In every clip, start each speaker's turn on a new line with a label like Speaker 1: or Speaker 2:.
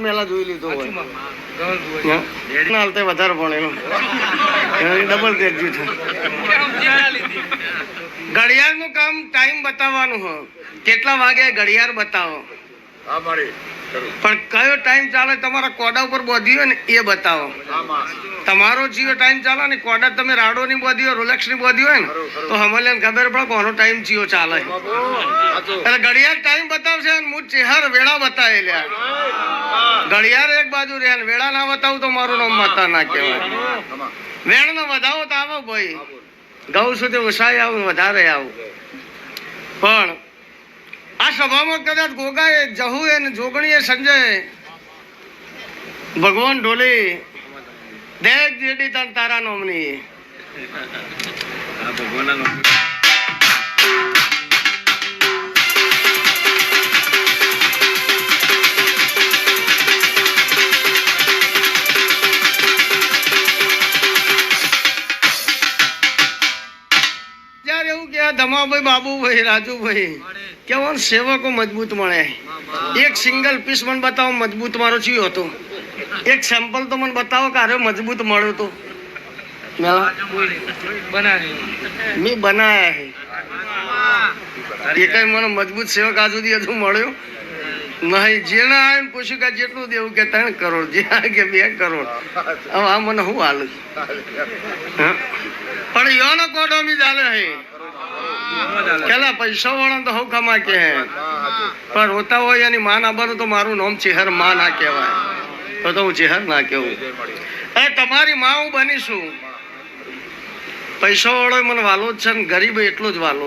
Speaker 1: મેલા જોઈ લીધો હોય. ના હાલતે વધારે ભણેલો. ડબલ ગ્રેજ્યુએટ ઘડિયાળનું કામ ટાઈમ બતાવવાનું હોય. કેટલા વાગે ઘડિયાળ બતાવો? પણ કયો ટાઈમ ચાલે તમારા કોડા ઉપર બોધી હોય ને એ બતાવો. તમારો જીઓ ટાઈમ ચાલે ને કોડા તમે રાડો ની બોધી હોય રોલેક્સની બોધી હોય ને તો હમલે ખબર પડે કોનો ટાઈમ જીઓ ચાલે. એટલે ઘડિયાળ ટાઈમ બતાવશે અને હું ચહેર વેળા બતાવે લ્યા ઘડિયાળ એક બાજુ રહે ને વેળા ના બતાવું તો મારું નામ માતા ના કહેવાય. વેણ નો વધાવો તો આવો ભાઈ. ગૌ સુધી ઉસાઈ આવું વધારે આવું. પણ આ સભામાં કદાચ ગોગાએ જહુએ ને જોગણીએ સંજય ભગવાન ઢોલી દેખ જેડી તન તારા નોમની.
Speaker 2: ભગવાનનો
Speaker 1: ધમાભાઈ બાબુભાઈ રાજુભાઈ કેવો સેવકો મજબૂત મળે. એક સિંગલ પીસ મને બતાવો, મજબૂત મારો ચિયો હતો. એક સેમ્પલ તો મને બતાવો કે આરે મજબૂત મળ્યો તો. મેં બનાયા હે. એ મને મજબૂત સેવક આ સુધી હજુ મળ્યો નહીં. જેના આવીને પૂછ્યું કે જેટલું દેવું કે ત્રણ કરોડ, જે કે બે કરોડ. હવે આ મને શું હાલ હા? પણ યોનો કોડો મી ચાલે હે. પેલા પૈસા વાળા તો હવ કમા કે પણ રોતા હોય એની માન આબાનું તો મારું નામ ચેહરમાં ના કહેવાય. તો તો હું ચેહર ના કહેવું. અરે તમારી માં હું બનીશું. પૈસા વાળો મને વાલો જ છે ને ગરીબ એટલો જ વાલો.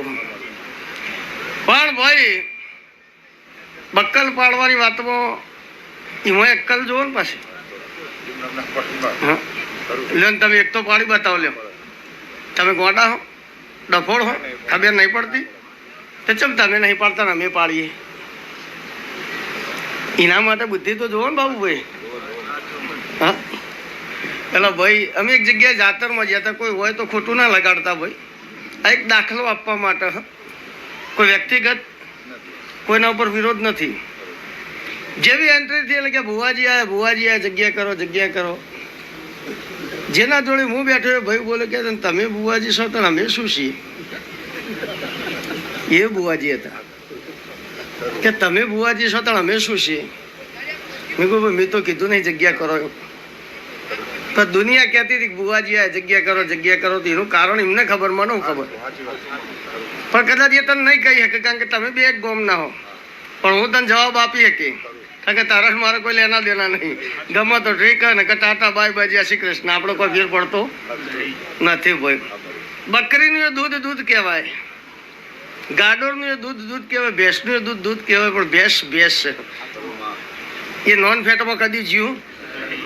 Speaker 1: પણ ભાઈ બક્કલ પાડવાની વાતમાં એમાં એકલ જોવો ને પાછી. લ્યો તમે એક તો પાડી બતાવો લ્યો. તમે ગોડા હો? ડફોડ હો ખબર નહીં પડતી. તો ચમ તમે નહીં પાડતા અમે પાડીએ? એના માટે બુદ્ધિ તો જુઓ ને બાબુભાઈ. હા? પેલા ભાઈ, અમે એક જગ્યાએ જાતરમાં જ્યાં હતા કોઈ હોય તો ખોટું ના લગાડતા ભાઈ. આ એક દાખલો આપવા માટે કોઈ વ્યક્તિગત કોઈના ઉપર વિરોધ નથી. જેવી એન્ટ્રી થઈ એટલે કે ભુવાજી આયા ભુવાજી આ જગ્યા કરો જગ્યા કરો. જેના જોડે હું બેઠો એ ભાઈ બોલે કે તમે બુવાજી છો, તો અમે શું છીએ? એ બુવાજી હતા. કે તમે બુવાજી છો, તો અમે શું છીએ? મેં કહું ભાઈ મેં તો કીધું નહીં, જગ્યા કરો. પણ દુનિયા કહેતી હતી બુવાજી આ જગ્યા કરો જગ્યા કરો, તો એનું કારણ એમને ખબર, મને હું ખબર? પણ કદાચ એ તને નહીં કહી શકે, કારણ કે તમે બે એક ગોમ ના હો. પણ હું તને જવાબ આપી શકી કે તારા મારે કોઈ લેના દેના નહીં. ગમે તો ઠીક ને કે ટાટા બાય બાય જય શ્રી કૃષ્ણ. આપણો કોઈ ફેર પડતો નથી ભાઈ બકરીનું દૂધ દૂધ કહેવાય. ગાડોરનું દૂધ દૂધ કહેવાય. ભેંસનું દૂધ દૂધ કહેવાય. પણ ભેંસ ભેંસ. એ નોન ફેટમાં કદી જીવું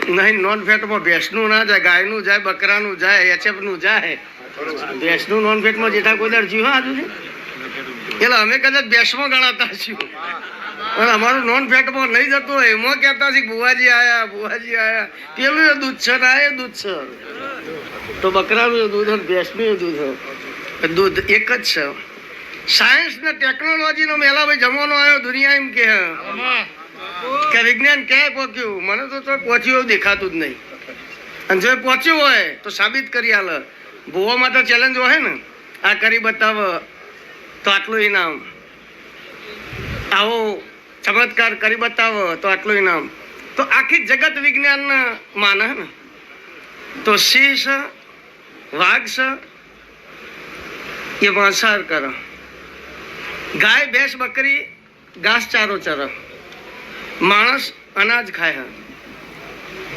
Speaker 1: નહીં. નોન ફેટમાં ભેંસનું ના જાય, ગાયનું જાય, બકરાનું જાય, એચએફનું જાય. ભેંસનું નોન ફેટમાં જેઠા કોઈ દર જીવ આજુ એટલે અમે કદાચ ભેંસમાં ગણાતા છીએ. પણ અમારું નોન ફેટમાં નહીં જતું હોય, એમાં કહેતા છે કે બુવાજી આયા બુવાજી આયા. પેલું એ દૂધ છે ના એ દૂધ છે. તો બકરાનું દૂધ અને ભેંસનું દૂધ દૂધ એક જ છે. સાયન્સ ને મેલા ભાઈ જમાનો આવ્યો દુનિયા એમ કે. કે વિજ્ઞાન ક્યાંય પહોંચ્યું? મને તો તો પહોંચ્યું એવું દેખાતું જ નહીં. અને જો પહોંચ્યું હોય, તો સાબિત કરી આલે. ભૂવામાં તો ચેલેન્જ હોય ને. આ કરી બતાવ તો આટલું ઇનામ. આવો ચમત્કાર કરી બતાવો તો આટલું ઇનામ. તો આખી જગત વિજ્ઞાન માને ને? તો છે વાઘ એ માંસાહાર કર. ગાય, ભેંસ, બકરી, ઘાસ, ચારો, ચર. માણસ અનાજ ખાય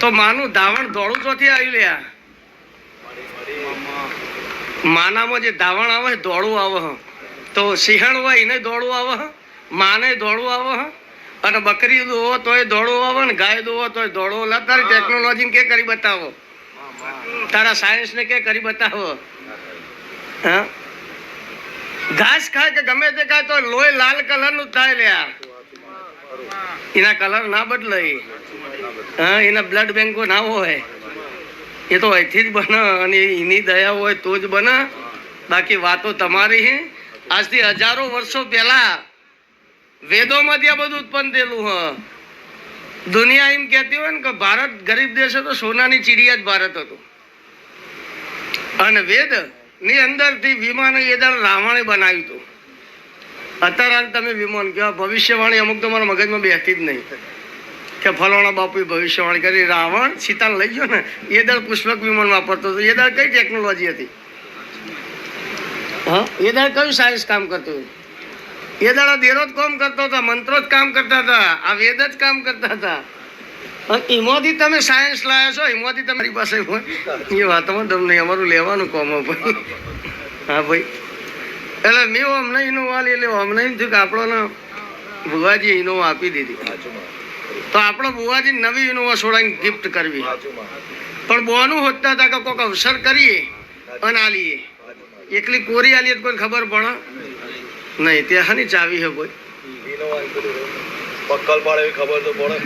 Speaker 1: તો માનું દાવણ દોડું ચોથી આવી લ્યા માનામાં જે દાવણ આવે દોડું આવે. તો સિંહણ હોય, એને દોડું આવે માને દોડવું આવો હા? અને બકરી દોવો તોય દોડવો આવે ને ગાય દોવો તોય દોડવો લા તારી ટેકનોલોજી કે કરી બતાવો? તારા સાયન્સ ને કે કરી બતાવો? હા? ઘાસ ખાય કે ગમે તે ખાય તો લોહી લાલ કલરનું થાય લ્યા. એના કલર ના બદલાય. હા? એના બ્લડ બેંકો ના હોય. એ તો અહીંથી જ બને અને એની દયા હોય તો જ બને. બાકી વાતો તમારી આજથી હજારો વર્ષો પહેલા વેદોમાંથી આ બધું ઉત્પન્ન થયેલું, હ. દુનિયા એમ કહેતી હોય ને કે ભારત ગરીબ દેશ હતો, સોનાની ચીડિયા જ ભારત હતું. અને વેદની અંદરથી વિમાન એ દર રાવણે બનાવ્યું હતું. અત્યારે તમે વિમાન કહેવા ભવિષ્યવાણી અમુક તમારા મગજમાં બેસતી જ નહીં. કે ફલાણા બાપુએ ભવિષ્યવાણી કરી, રાવણ સીતાને લઈ ગયો ને, એ દળ પુષ્પક વિમાન વાપરતો હતો. એ દળ કઈ ટેકનોલોજી હતી? હા? એ દળ કયું સાયન્સ કામ કરતું હતું? એ દાડા દેરો જ કોમ કરતો હતા, મંત્રો જ કામ કરતા હતા, આ વેદ જ કામ કરતા હતા. એમાંથી તમે સાયન્સ લાયા છો, એમાંથી તમારી પાસે એ વાતમાં તમને અમારું લેવાનું કોમ ભાઈ. હા, ભાઈ. એટલે મેં અમને એનો વાલ, એટલે અમને એમ થયું કે આપણને બુવાજી ઇનોવા આપી દીધી. તો આપણો બુવાજી નવી ઇનોવા છોડાઈને ગિફ્ટ કરવી. પણ બોનું હોતા હતા કે કોઈક અવસર કરીએ અને આલીએ. એકલી કોરી આલીએ તો કોઈ ખબર પડે? નહીં ત્યાં હાની ચાવી હે કોઈ.
Speaker 3: બક્કલ પાડે ખબર તો પડે.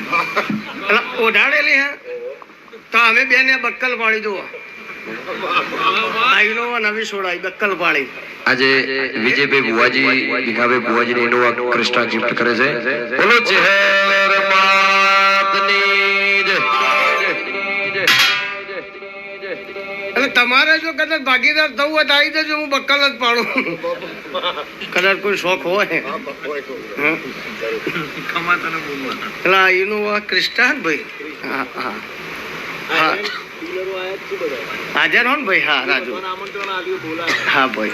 Speaker 1: ઓઢાડેલી હે? તો અમે બેને બક્કલ પાડી જુઓ. આ ઇનોવા નવી છોડાઈ બક્કલ પાડી.
Speaker 4: આજે વિજયભાઈ બુવાજી ભીખાભાઈ ભુવાજી ઇનોવા ક્રિસ્ટા ગિફ્ટ કરે છે. બોલો ચહેર
Speaker 1: તમારે જો કદાચ ભાગીદાર થવું હોય તો આવી જજો હું બક્કલ જ પાડું. કદાચ કોઈ શોખ હોય. હં? એટલે આ ક્રિસ્ટાન ને ભાઈ. હા હા. હા હાજર હો ને ભાઈ? હા રાજુ. હા ભાઈ.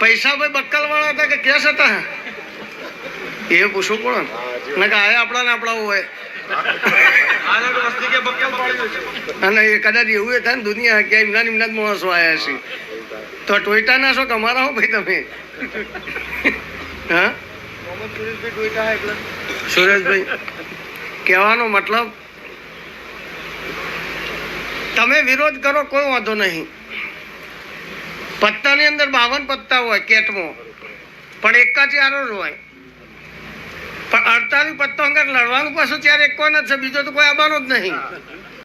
Speaker 1: પૈસા ભાઈ બક્કલ વાળા હતા કે કેસ હતા? એ પૂછવું પડે ને. કે આયા આપણા ને આપણા હોય. અને એ કદાચ એવું એ થાય ને દુનિયા કે એમના નિમના જ માણસો આવ્યા છે. તો ટોયટા ના છો તમારા હો ભાઈ તમે? હા? સુરેશભાઈ, કહેવાનો મતલબ, તમે વિરોધ કરો કોઈ વાંધો નહીં. પત્તાની અંદર બાવન પત્તા હોય, કેટમાં. પણ એકા જ હોય. પણ અડતાલીસ પત્તો અંગર લડવાનું પાછું ત્યારે એક કોણ જ છે? બીજો તો કોઈ આવવાનો જ નહીં.